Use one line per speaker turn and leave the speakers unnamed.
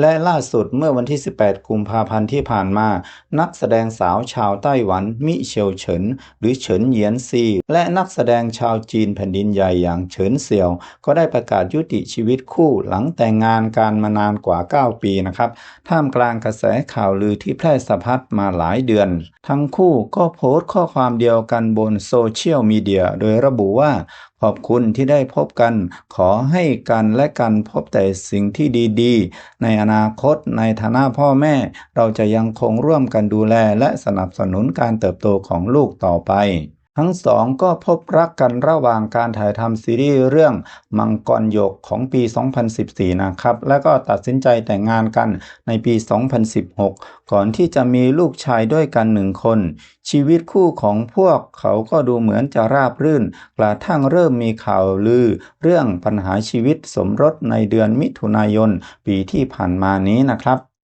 และล่าสุดเมื่อวันที่ 18 กุมภาพันธ์ที่ผ่านมา นักแสดงสาวชาวไต้หวันมิเชลเฉิน หรือเฉินเหยียนซี และนักแสดงชาวจีนแผ่นดินใหญ่อย่างเฉินเสี่ยว ก็ได้ประกาศยุติชีวิตคู่หลังแต่งงานการมานานกว่า 9 ปีนะครับท่ามกลางกระแสข่าวลือที่แพร่สะพัดมาหลายเดือน ทั้งคู่ก็โพสต์ข้อความเดียวกันบนโซเชียลมีเดียโดยระบุว่า ขอบคุณที่ได้พบกัน ขอให้กันและกันพบแต่สิ่งที่ดีๆ ในอนาคตในฐานะพ่อแม่ เราจะยังคงร่วมกันดูแลและสนับสนุนการเติบโตของลูกต่อไป ทั้งสองก็พบรักกันระหว่างการถ่ายทำซีรีส์เรื่องมังกรหยกของปี 2014 นะครับ แล้วก็ตัดสินใจแต่งงานกันในปี 2016 ก่อนที่จะมีลูกชายด้วยกันหนึ่งคน ชีวิตคู่ของพวกเขาก็ดูเหมือนจะราบรื่น กระทั่งเริ่มมีข่าวลือ เรื่องปัญหาชีวิตสมรสในเดือนมิถุนายน ปีที่ผ่านมานี้นะครับ